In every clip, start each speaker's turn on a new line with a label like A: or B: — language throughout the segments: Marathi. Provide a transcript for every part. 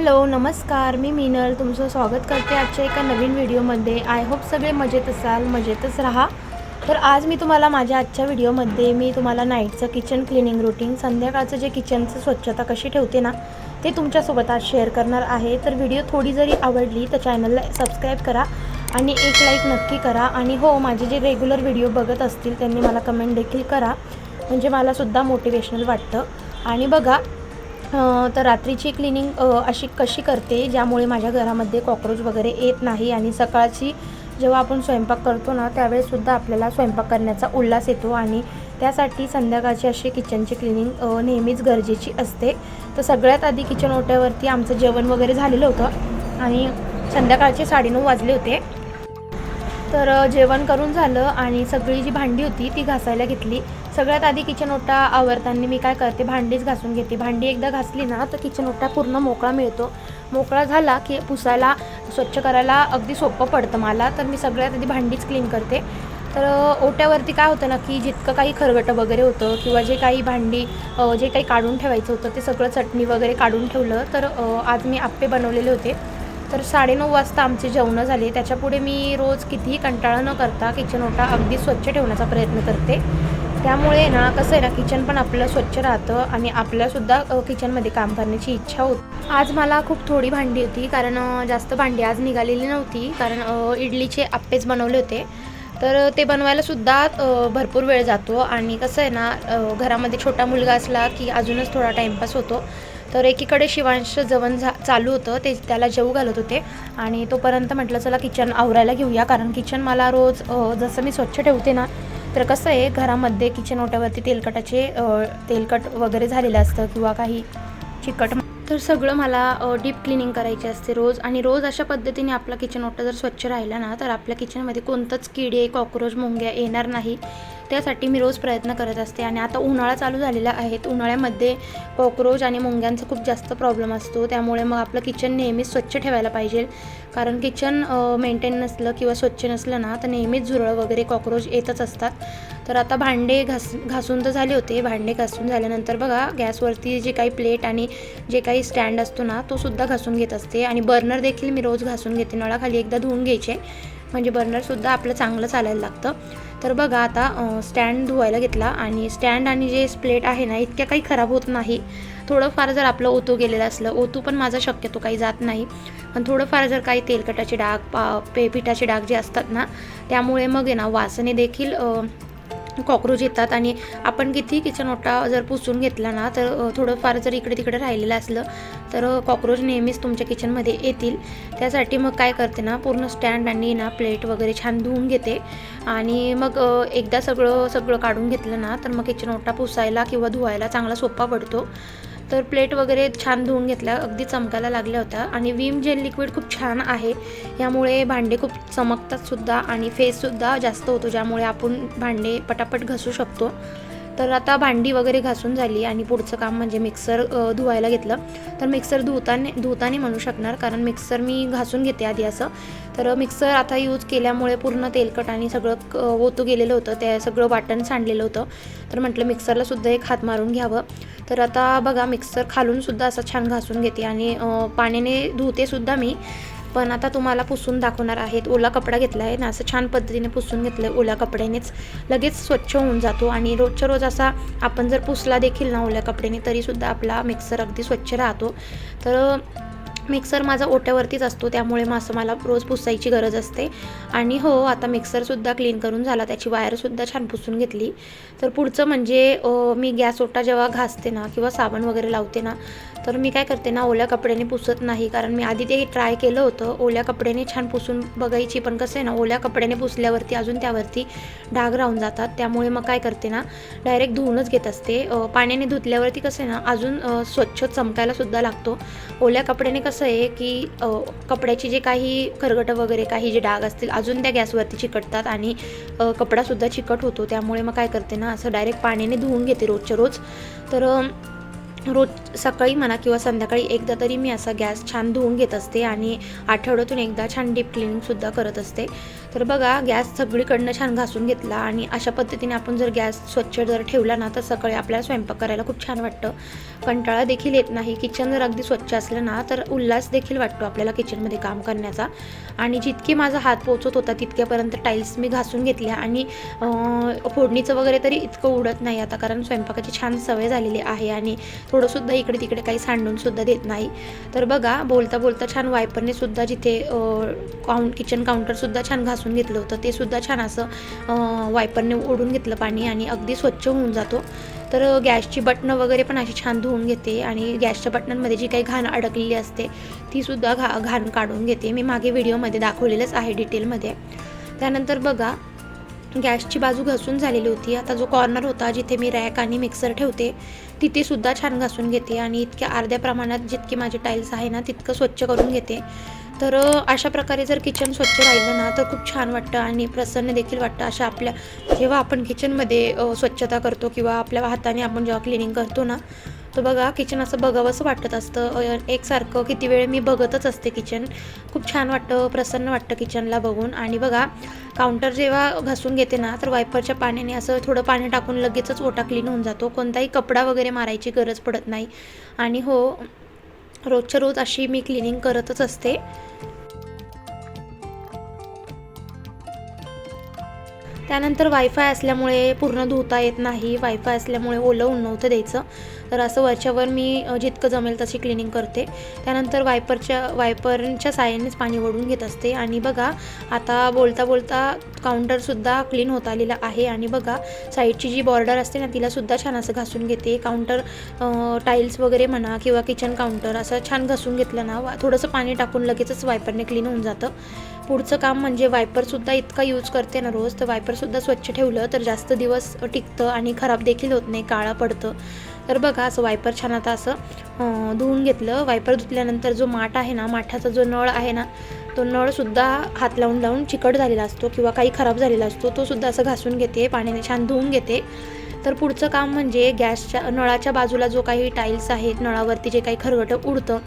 A: हॅलो नमस्कार. मी मीनल. तुमचं स्वागत करते आजच्या एका नवीन व्हिडिओमध्ये. आय होप सगळे मजेत असाल मजेतच राहा. तर आज मी तुम्हाला माझ्या आजच्या व्हिडिओमध्ये मी तुम्हाला नाईटचं किचन क्लिनिंग रुटीन संध्याकाळचं जे किचनचं स्वच्छता कशी ठेवते ना ते तुमच्यासोबत आज शेअर करणार आहे. तर व्हिडिओ थोडी जरी आवडली तर चॅनलला सबस्क्राईब करा आणि एक लाईक नक्की करा. आणि हो माझे जे रेग्युलर व्हिडिओ बघत असतील त्यांनी मला कमेंट देखील करा. म्हणजे मलासुद्धा मोटिवेशनल वाटतं. आणि बघा तर रात्रीची क्लिनिंग अशी कशी करते ज्यामुळे माझ्या घरामध्ये कॉक्रोच वगैरे येत नाही आणि सकाळची जेव्हा आपण स्वयंपाक करतो ना त्यावेळेससुद्धा आपल्याला स्वयंपाक करण्याचा उल्हास येतो आणि त्यासाठी संध्याकाळची अशी किचनची क्लिनिंग नेहमीच गरजेची असते. तर सगळ्यात आधी किचन ओट्यावरती आमचं जेवण वगैरे झालेलं होतं आणि संध्याकाळचे साडेनऊ वाजले होते. तर जेवण करून झालं आणि सगळी जी भांडी होती ती घासायला घेतली. सगळ्यात आधी किचन ओटा आवरताना मी काय करते भांडीच घासून घेते. भांडी एकदा घासली ना तर किचन ओटा पूर्ण मोकळा मिळतो. मोकळा झाला की पुसायला स्वच्छ करायला अगदी सोपं पडतं मला. तर मी सगळ्यात आधी भांडीच क्लीन करते. तर ओट्यावरती काय होतं ना की जितकं काही खरगटं वगैरे होतं किंवा जे काही भांडी जे काही काढून ठेवायचं होतं ते सगळं चटणी वगैरे काढून ठेवलं तर आज मी आप्पे बनवलेले होते. तर साडेनऊ वाजता आमचे जेवणं झाले. त्याच्यापुढे मी रोज कितीही कंटाळा न करता किचन ओटा अगदी स्वच्छ ठेवण्याचा प्रयत्न करते. त्यामुळे ना कसं आहे ना किचन पण आपलं स्वच्छ राहतं आणि आपल्यासुद्धा किचनमध्ये काम करण्याची इच्छा होत. आज मला खूप थोडी भांडी होती कारण जास्त भांडी आज निघालेली नव्हती कारण इडलीचे आप्पेच बनवले होते. तर ते बनवायला सुद्धा भरपूर वेळ जातो आणि कसं आहे ना घरामध्ये छोटा मुलगा असला की अजूनच थोडा टाईमपास होतो. तर एकीकडे शिवांश जेवण झा चालू होतं ते त्याला जेवू घालत होते आणि तोपर्यंत म्हटलं चला किचन आवरायला घेऊया. कारण किचन मला रोज जसं मी स्वच्छ ठेवते ना तर कसं आहे घरामध्ये किचन ओट्यावरती तेलकटाचे तेलकट वगैरे झालेलं असतं किंवा काही चिकट तर सगळं मला डीप क्लिनिंग करायचे असते रोज. आणि रोज अशा पद्धतीने आपला किचन ओटा जर स्वच्छ राहिला ना तर आपल्या किचनमध्ये कोणतंच किडे कॉक्रोच मुंग्या येणार नाही. त्यासाठी मी रोज प्रयत्न करत असते. आणि आता उन्हाळा चालू झालेला आहे उन्हाळ्यामध्ये कॉक्रोच आणि मुंग्यांचा खूप जास्त प्रॉब्लेम असतो. त्यामुळे मग आपलं किचन नेहमीच स्वच्छ ठेवायला पाहिजे. कारण किचन मेंटेन नसलं किंवा स्वच्छ नसलं ना तर नेहमीच झुरळ वगैरे कॉक्रोच येतच असतात. तर आता भांडे घास घासून तर झाले होते. भांडे घासून झाल्यानंतर बघा गॅसवरती जे काही प्लेट आणि जे काही स्टँड असतो ना तो सुद्धा घासून घेत असते. आणि बर्नर देखील मी रोज घासून घेते. नळाखाली एकदा धुवून घ्यायचे. म्हणजे बर्नरसुद्धा आपलं चांगलं चालायला लागतं. तर बघा आता स्टँड धुवायला घेतला. आणि स्टँड आणि जे प्लेट आहे ना इतक्या काही खराब होत नाही. थोडंफार जर आपलं ओतू गेलेलं असलं ओतू पण माझा शक्यतो काही जात नाही. पण थोडंफार जर काही तेलकटाचे डाग पा पे पिठाचे डाग जे असतात ना त्यामुळे मग आहे ना वासने देखील कॉक्रोच येतात आणि आपण किती किचन ओटा जर पुसून घेतला ना तर थोडंफार जर इकडे तिकडे राहिलेलं असलं तर कॉक्रोच नेहमीच तुमच्या किचनमध्ये येतील. त्यासाठी मग काय करते ना पूर्ण स्टँड आणि ना प्लेट वगैरे छान धुवून घेते. आणि मग एकदा सगळं सगळं काढून घेतलं ना तर मग किचन ओटा पुसायला किंवा धुवायला चांगला सोपा पडतो. तर प्लेट वगैरे छान धुवून घेतल्या अगदी चमकायला लागल्या होत्या. आणि विम जेल लिक्विड खूप छान आहे. यामुळे भांडे खूप चमकतात सुद्धा आणि फेससुद्धा जास्त होतो ज्यामुळे आपण भांडे पटापट घसू शकतो. तर आता भांडी वगैरे घासून झाली आणि पुढचं काम म्हणजे मिक्सर धुवायला घेतलं. तर मिक्सर धुताने धुताने म्हणू शकणार कारण मिक्सर मी घासून घेते आधी असं. तर मिक्सर आता यूज केल्यामुळे पूर्ण तेलकट आणि सगळं क- ओतू गेलेलं होतं. ते सगळं वाटण सांडलेलं होतं. तर म्हटलं मिक्सरलासुद्धा एक हात मारून घ्यावं. तर आता बघा मिक्सर खालूनसुद्धा असं छान घासून घेते आणि पाण्याने धुतेसुद्धा मी. पण आता तुम्हाला पुसून दाखवणार आहेत. ओला कपडा घेतला आहे ना असं छान पद्धतीने पुसून घेतलं आहे ओल्या कपड्यानेच. लगेच स्वच्छ होऊन जातो आणि रोजच्या रोज असा आपण जर पुसला देखील ना ओल्या कपड्याने तरीसुद्धा आपला मिक्सर अगदी स्वच्छ राहतो. तर मिक्सर माझा ओट्यावरतीच असतो त्यामुळे मग असं मला रोज पुसायची गरज असते. आणि हो आता मिक्सरसुद्धा क्लीन करून झाला त्याची वायरसुद्धा छान पुसून घेतली. तर पुढचं म्हणजे मी गॅस ओटा जेव्हा घासते ना किंवा साबण वगैरे लावते ना तर मी काय करते ना ओल्या कपड्याने पुसत नाही. कारण मी आधी ते ट्राय केलं होतं ओल्या कपड्याने छान पुसून बघायची. पण कसं आहे ना ओल्या कपड्याने पुसल्यावरती अजून त्यावरती डाग राहून जातात. त्यामुळे मग काय करते ना डायरेक्ट धुवूनच घेत असते. पाण्याने धुतल्यावरती कसं आहे ना अजून स्वच्छ चमकायला सुद्धा लागतो. ओल्या कपड्याने कसं आहे की कपड्याची जे काही खरगटं वगैरे काही जे डाग असतील अजून त्या गॅसवरती चिकटतात आणि कपडासुद्धा चिकट होतो. त्यामुळे मग काय करते ना असं डायरेक्ट पाण्याने धुवून घेते रोजच्या रोज. तर रोज सकाळी म्हणा किंवा संध्याकाळी एकदा तरी मी असा गॅस छान धुवून घेत असते आणि आठवड्यातून एकदा छान डीप क्लिनिंगसुद्धा करत असते. तर बघा गॅस सगळीकडनं छान घासून घेतला आणि अशा पद्धतीने आपण जर गॅस स्वच्छ जर ठेवला ना तर सकाळी आपल्याला स्वयंपाक करायला खूप छान वाटतं. कंटाळा देखील येत नाही. किचन जर अगदी स्वच्छ असलं ना तर उल्हास देखील वाटतो आपल्याला किचनमध्ये काम करण्याचा. आणि जितके माझा हात पोचत होता तितक्यापर्यंत टाईल्स मी घासून घेतल्या आणि फोडणीचं वगैरे तरी इतकं उडत नाही आता कारण स्वयंपाकाची छान सवय झालेली आहे आणि थोडंसुद्धा इकडे तिकडे काही सांडूनसुद्धा देत नाही. तर बघा बोलता बोलता छान वायपरने सुद्धा जिथे काउंट किचन काउंटरसुद्धा छान घासून घेतलं होतं. ते सुद्धा छान असं वायपरने ओढून घेतलं पाणी आणि अगदी स्वच्छ होऊन जातो. तर गॅसची बटणं वगैरे पण अशी छान धुवून घेते आणि गॅसच्या बटनांमध्ये जी काही घाण अडकलेली असते ती सुद्धा घा घाण काढून घेते. मी मागे व्हिडिओमध्ये दाखवलेलंच आहे डिटेलमध्ये त्यानंतर बघा गॅसची बाजू घासून झालेली होती. आता जो कॉर्नर होता जिथे मी रॅक आणि मिक्सर ठेवते तिथे सुद्धा छान घासून घेते आणि इतक्या अर्ध्या प्रमाणात जितके माझे टाईल्स आहे ना तितकं स्वच्छ करून घेते. तर अशा प्रकारे जर किचन स्वच्छ राहिलं ना तर खूप छान वाटतं आणि प्रसन्न देखील वाटतं. अशा आपल्या जेव्हा आपण किचनमध्ये स्वच्छता करतो किंवा आपल्या हाताने आपण जेव्हा क्लिनिंग करतो ना तर बघा किचन असं बघावंसं वाटत असतं. एकसारखं किती वेळ मी बघतच असते किचन खूप छान वाटतं प्रसन्न वाटतं किचनला बघून. आणि बघा काउंटर जेव्हा घासून घेते ना तर वायपरच्या पाण्याने असं थोडं पाणी टाकून लगेचच ओटा क्लीन होऊन जातो. कोणताही कपडा वगैरे मारायची गरज पडत नाही. आणि हो रोजच्या रोज अशी मी क्लिनिंग करतच असते. त्यानंतर वायफाय असल्यामुळे पूर्ण धुता येत नाही. वायफाय असल्यामुळे ओलं ऊन नव्हतं द्यायचं. तर असं वरच्यावर मी जितकं जमेल तशी क्लिनिंग करते. त्यानंतर वायपरच्या वायपरच्या साह्यानेच पाणी ओढून घेत असते. आणि बघा आता बोलता बोलता काउंटरसुद्धा क्लीन होत आलेला आहे. आणि बघा साईडची जी बॉर्डर असते ना तिलासुद्धा छान असं घासून घेते. काउंटर टाईल्स वगैरे म्हणा किंवा किचन काउंटर असं छान घासून घेतलं ना थोडंसं पाणी टाकून लगेचच वायपरने क्लीन होऊन जातं. पुढचं काम म्हणजे वायपरसुद्धा इतका यूज करते ना रोज तर वायपरसुद्धा स्वच्छ ठेवलं तर जास्त दिवस टिकतं आणि खराब देखील होत नाही काळा पडतं. तर बघा असं वायपर छान आता असं धुवून घेतलं. वायपर धुतल्यानंतर जो माठ आहे ना माठाचा जो नळ आहे ना तो नळसुद्धा हात लावून लावून चिकट झालेला असतो किंवा काही खराब झालेला असतो तो सुद्धा असं घासून घेते पाण्याने छान धुवून घेते. तर पुढचं काम म्हणजे गॅसच्या नळाच्या बाजूला जो काही टाईल्स आहेत नळावरती जे काही खरगटं उडतं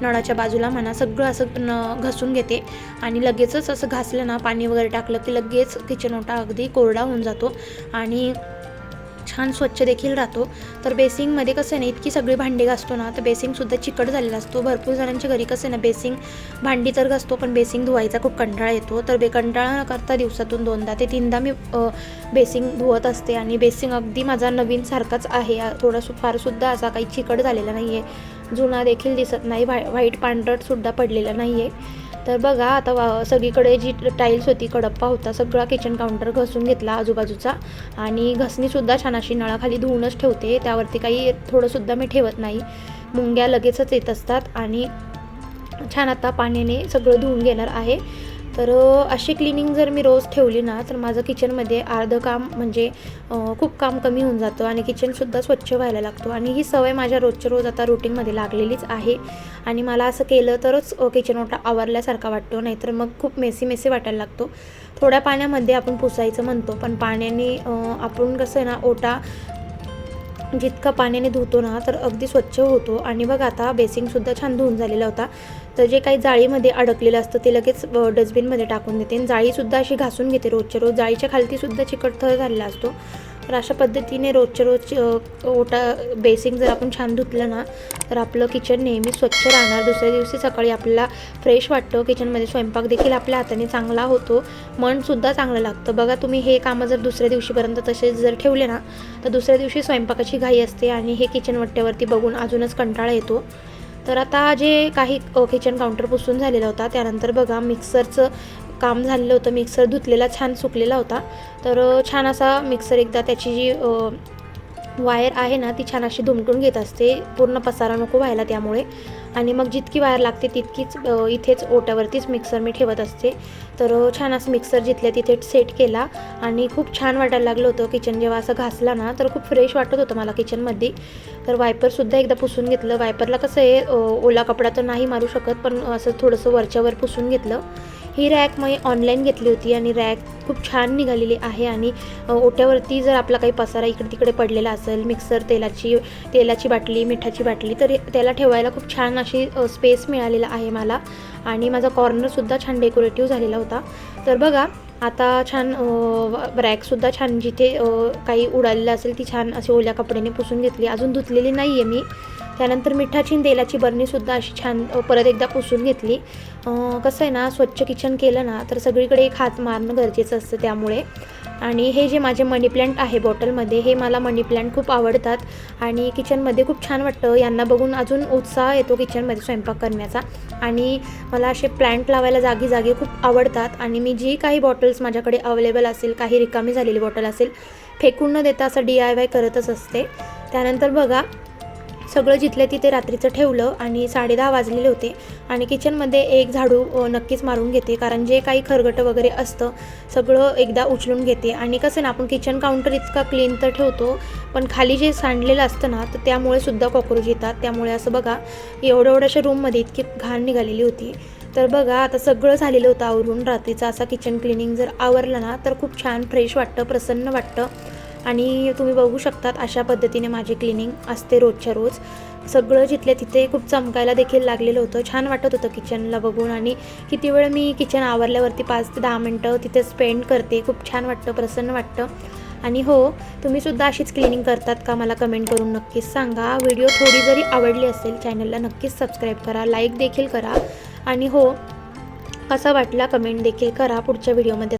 A: नळाच्या बाजूला म्हणा सगळं असं न घासून घेते. आणि लगेचच असं घासलं ना पाणी वगैरे टाकलं की लगेच किचन ओटा अगदी कोरडा होऊन जातो. आणि छान स्वच्छ देखील राहतो. तर बेसिंगमध्ये कसं आहे ना इतकी सगळी भांडी घासतो ना तर बेसिंगसुद्धा चिकट झालेला असतो. भरपूर जणांच्या घरी कसं आहे ना बेसिंग भांडी तर घासतो पण बेसिंग धुवायचा खूप कंटाळा येतो. तर बे कंटाळा न करता दिवसातून दोनदा ते तीनदा मी बेसिंग धुवत असते. आणि बेसिंग अगदी माझा नवीन सारखाच आहे. आ- फारसुद्धा असा काही चिकट झालेला नाही आहे जुना देखील दिसत नाही. व्हा व्हाईट पांढरटसुद्धा पडलेला नाही आहे तर बघा आता वा सगळीकडे जी टाईल्स होती कडप्पा होता सगळा किचन काउंटर घसून घेतला आजूबाजूचा. आणि घसणीसुद्धा छान अशी नळाखाली धुवूनच ठेवते. त्यावरती काही थोडंसुद्धा मी ठेवत नाही. मुंग्या लगेचच येत असतात. आणि छान आता पाण्याने सगळं धुवून घेणार आहे. तर अशी क्लिनिंग जर मी रोज ठेवली ना तर माझं किचनमध्ये अर्धं काम म्हणजे खूप काम कमी होऊन जातं आणि किचनसुद्धा स्वच्छ व्हायला लागतो. आणि ही सवय माझ्या रोजच्या रोज आता रुटीनमध्ये लागलेलीच आहे. आणि मला असं केलं तरच किचन ओटा आवरल्यासारखा वाटतो नाहीतर मग खूप मेसी मेसी वाटायला लागतो. थोड्या पाण्यामध्ये आपण पुसायचं म्हणतो पण पाण्याने आपण कसं आहे ना ओटा जितका पाण्याने धुतो ना तर अगदी स्वच्छ होतो. आणि बघ आता बेसिंगसुद्धा छान धुवून झालेला होता. तर जे काही जाळीमध्ये अडकलेलं असतं ते लगेच डस्टबिनमध्ये टाकून देते. आणि जाळीसुद्धा अशी घासून घेते रोजच्या रोज. जाळीच्या खालतीसुद्धा चिकट थर झालेला असतो. तर अशा पद्धतीने रोजच्या रोज ओटा बेसिंग जर आपण छान धुतलं ना तर आपलं किचन नेहमी स्वच्छ राहणार. दुसऱ्या दिवशी सकाळी आपल्याला फ्रेश वाटतं. किचनमध्ये स्वयंपाक देखील आपल्या हाताने चांगला होतो. मनसुद्धा चांगलं लागतं. बघा तुम्ही हे कामं जर दुसऱ्या दिवशीपर्यंत तसेच जर ठेवले ना तर दुसऱ्या दिवशी स्वयंपाकाची घाई असते आणि हे किचन वट्ट्यावरती बघून अजूनच कंटाळा येतो. तर आता जे काही किचन काउंटर पुसून झालेला होता त्यानंतर बघा मिक्सरचं काम झालेलं होतं. मिक्सर धुतलेला छान सुकलेला होता. तर छान असा मिक्सर एकदा त्याची जी वायर आहे ना ती छान अशी धुमटून घेत असते. पूर्ण पसारा नको व्हायला त्यामुळे. आणि मग जितकी वायर लागते तितकीच इथेच ओट्यावरतीच मिक्सर मी ठेवत असते. तर छान असं मिक्सर जिथल्या तिथे सेट केला. आणि खूप छान वाटायला लागलं होतं किचन जेव्हा असं घासला ना तर खूप फ्रेश वाटत होतं मला किचनमध्ये तर वायपरसुद्धा एकदा पुसून घेतलं. वायपरला कसं आहे ओला कपडा तर नाही मारू शकत पण असं थोडंसं वरच्यावर पुसून घेतलं. ही रॅक मी ऑनलाईन घेतली होती आणि रॅक खूप छान निघालेली आहे आणि ओट्यावरती जर आपला काही पसारा इकडे तिकडे पडलेला असेल मिक्सर तेलाची तेलाची बाटली मिठाची बाटली तर त्याला ठेवायला खूप छान अशी स्पेस मिळालेला आहे मला. आणि माझा कॉर्नरसुद्धा छान डेकोरेटिव्ह झालेला होता. तर बघा आता छान रॅकसुद्धा छान जिथे काही उडालेलं असेल ती छान अशी ओल्या कपड्याने पुसून घेतली. अजून धुतलेली नाही आहे मी. त्यानंतर मिठाची तेलाची बरणीसुद्धा अशी छान परत एकदा पुसून घेतली. कसं आहे ना स्वच्छ किचन केलं ना तर सगळीकडे एक हात मारणं गरजेचं असतं त्यामुळे. आणि हे जे माझे मनी प्लॅन्ट आहे बॉटलमध्ये हे मला मनी प्लॅन्ट खूप आवडतात. आणि किचनमध्ये खूप छान वाटतं यांना बघून अजून उत्साह येतो किचनमध्ये स्वयंपाक करण्याचा. आणि मला असे प्लॅन्ट लावायला जागी जागी खूप आवडतात. आणि मी जी काही बॉटल्स माझ्याकडे अवेलेबल असेल काही रिकामी झालेली बॉटल असेल फेकून न देता असं डी आय वाय करतच असते. त्यानंतर बघा सगळं जिथल्या तिथे रात्रीचं ठेवलं आणि साडेदहा वाजलेले होते आणि किचनमध्ये एक झाडू नक्कीच मारून घेते. कारण जे काही खरगटं वगैरे असतं सगळं एकदा उचलून घेते. आणि कसं ना आपण किचन काउंटर इतका क्लीन तर ठेवतो पण खाली जे सांडलेलं असतं ना तर त्यामुळे सुद्धा कॉक्रोच येतात. त्यामुळे असं बघा एवढ्या एवढ्याशा रूममध्ये इतकी घाण निघालेली होती. तर बघा आता सगळं झालेलं होतं आवरून. रात्रीचा असा किचन क्लिनिंग जर आवरलं ना तर खूप छान फ्रेश वाटतं प्रसन्न वाटतं. आणि तुम्ही बघू शकतात अशा पद्धतीने माझी क्लिनिंग असते रोजच्या रोज. सगळं जिथल्या तिथे खूप चमकायला देखील लागलेलं होतं. छान वाटत होतं किचनला बघून आणि किती वेळ मी किचन आवरल्यावरती पाच ते दहा मिनटं तिथे स्पेंड करते. खूप छान वाटतं प्रसन्न वाटतं. आणि हो तुम्हीसुद्धा अशीच क्लिनिंग करतात का मला कमेंट करून नक्कीच सांगा. व्हिडिओ थोडी जरी आवडली असेल चॅनलला नक्कीच सबस्क्राईब करा लाईक देखील करा. आणि हो कसा वाटला कमेंट देखील करा पुढच्या व्हिडिओमध्ये